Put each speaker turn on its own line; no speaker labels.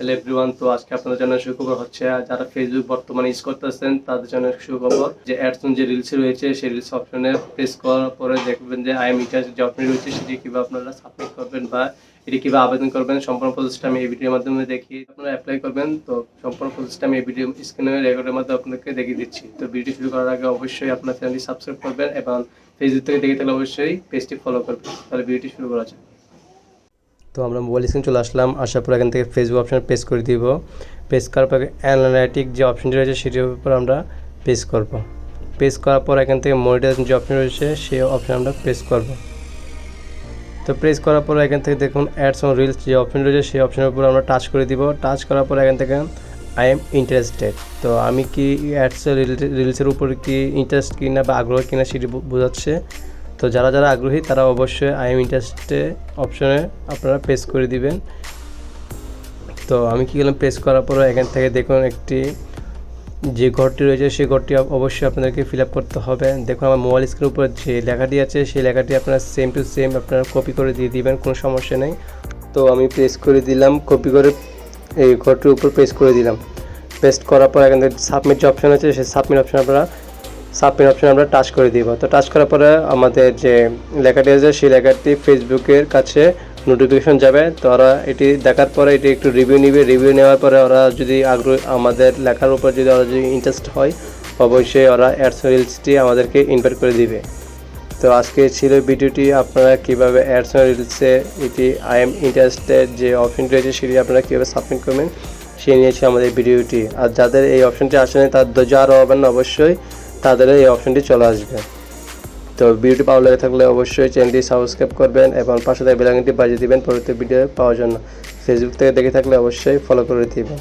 Hello everyone তো আজকে আপনাদের জন্য সুখবর হচ্ছে যারা ফেসবুক বর্তমানে ইউজ করতেছেন, তাদের জন্য সুখবর যে অ্যাডসন যে রিলস রয়েছে, সেই রিলস অপশনে প্রেস করার পরে দেখবেন যে আই এম ইটার যে অপশন রয়েছে, সেটি কীভাবে আপনারা সাবমিট করবেন বা এটি কীভাবে আবেদন করবেন, সম্পূর্ণ প্রসেসটা আমি এই ভিডিওর মাধ্যমে দেখি আপনারা অ্যাপ্লাই করবেন। তো সম্পূর্ণ প্রসেসটা আমি এই ভিডিও স্ক্রিনে রেকর্ডের মাধ্যমে আপনাকে দেখিয়ে দিচ্ছি। তো ভিডিও শুরু করার আগে অবশ্যই আপনার চ্যানেলটি সাবস্ক্রাইব করবেন এবং ফেসবুক থেকে দেখে থাকলে অবশ্যই পেজটি ফলো করবেন। তাহলে ভিডিওটি শুরু করা যাক। তো আমরা মোবাইল স্ক্রিন চলে আসলাম। আসার পর এখান থেকে ফেসবুক অপশন পেস করে দিব। পেস করার পর অ্যানালাইটিক যে অপশনটি রয়েছে, সেটির উপর আমরা পেস করব। পেস করার পর এখান থেকে মনিটাইজেশন যে অপশন রয়েছে, সেই অপশন আমরা প্রেস করব। তো প্রেস করার পর এখান থেকে দেখুন অ্যাডস অন রিলস যে অপশন রয়েছে, সেই অপশনের উপর আমরা টাচ করে দিব। টাচ করার পর এখান থেকে আই এম ইন্টারেস্টেড তো আমি কি অ্যাডস রিলসের উপর কি ইন্টারেস্ট কিনা বা আগ্রহ কিনা সেটি বোঝাচ্ছে। তো যারা যারা আগ্রহী, তারা অবশ্যই আই এম ইন্টারেস্টে অপশনে আপনারা প্রেস করে দিবেন। তো আমি কি করলাম প্রেস করার পরে এখান থেকে দেখুন একটি যে ঘরটি রয়েছে সেই ঘরটি অবশ্যই আপনাদেরকে ফিল আপ করতে হবে। দেখুন আমার মোবাইল স্ক্রিনের উপর যে লেখাটি আছে, সেই লেখাটি আপনারা সেম টু সেম আপনারা কপি করে দিয়ে দিবেন, কোনো সমস্যা নেই। তো আমি প্রেস করে দিলাম কপি করে এই ঘরটির উপর প্রেস করে দিলাম। পেস্ট করার পর এখান থেকে সাবমিট যে অপশন আছে, সেই সাবমিট অপশন আপনারা সাবমিট অপশন আমরা টাচ করে দিব। তো টাচ করার পরে আমাদের যে লেখাটি আছে, সেই লেখাটি ফেসবুকের কাছে নোটিফিকেশন যাবে। তো ওরা এটি দেখার পরে এটি একটু রিভিউ নিবে। রিভিউ নেওয়ার পরে ওরা যদি আগ্রহ, আমাদের লেখার উপর যদি ওরা যদি ইন্টারেস্ট হয়, অবশ্যই ওরা অ্যাডস রিলসটি আমাদেরকে ইনভাইট করে দিবে। তো আজকে ছিল ভিডিওটি। আপনারা কীভাবে অ্যাডস রিলসে এটি আই এম ইন্টারেস্টেড যে অপশনটি রয়েছে, সেটি আপনারা কীভাবে সাবমিট করবেন সে নিয়েছে আমাদের ভিডিওটি। আর যাদের এই অপশনটি আসেনি, তার ধৈর্য আরও হবেন অবশ্যই। তাদের এই অপশনটি চলে আসবে। তো ভিডিওটি ভালো লেগে থাকলে অবশ্যই চ্যানেলটি সাবস্ক্রাইব করবেন এবং পাশে থাকা বেলাঙ্গিটি বাজিয়ে দিবেন পরবর্তী ভিডিও পাওয়ার জন্য। ফেসবুক থেকে দেখে থাকলে অবশ্যই ফলো করে দিবেন।